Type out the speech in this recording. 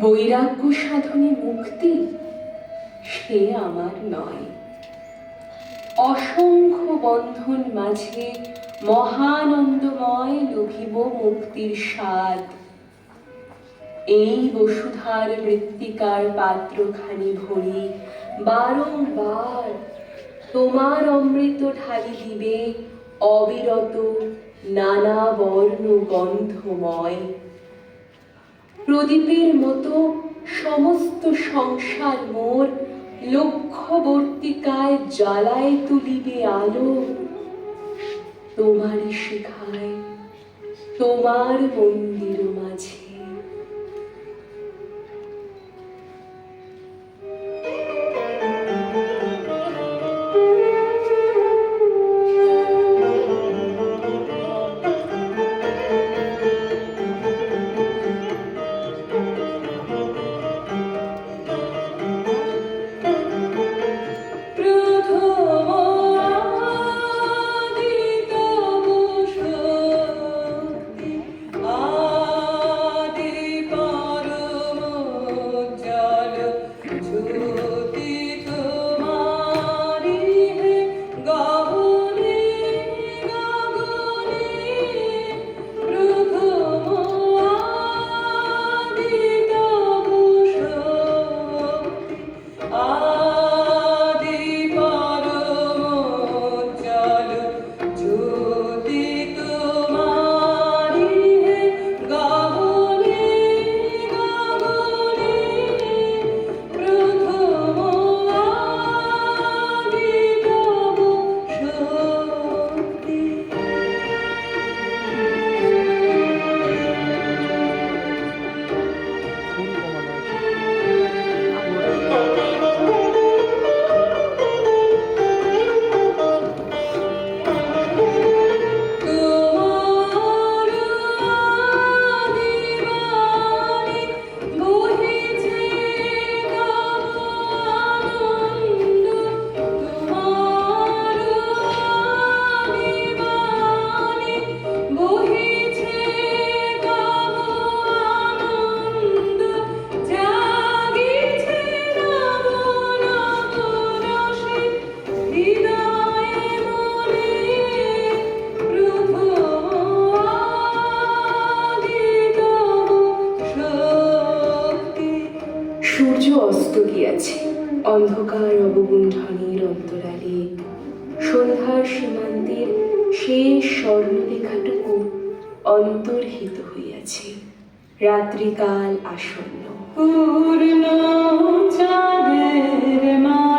বৈরাগ্য সাধনে মুক্তি, সে আমার নয়। অসংখ্য বন্ধন মাঝে মহানন্দময় লভিব মুক্তির স্বাদ। এই বসুধার মৃত্তিকার পাত্রখানি ভরি বারংবার তোমার অমৃত ঢালি দিবে অবিরত নানা বর্ণ গন্ধময়। প্রদীপের মতো সমস্ত সংসার মোর লক্ষ্যবর্তিকায় জ্বালায় তুলিবে আলো। তোমার শিখায় তোমার মন্দির মাঝে। অস্ত গিয়াছে। অন্ধকার অবগুণ্ঠনের অন্তরালে সন্ধ্যার সীমান্তের সেই স্বর্ণরেখাটুকু অন্তর্হিত হইয়াছে। রাত্রিকাল আসন্ন। পূর্ণ চাঁদের মা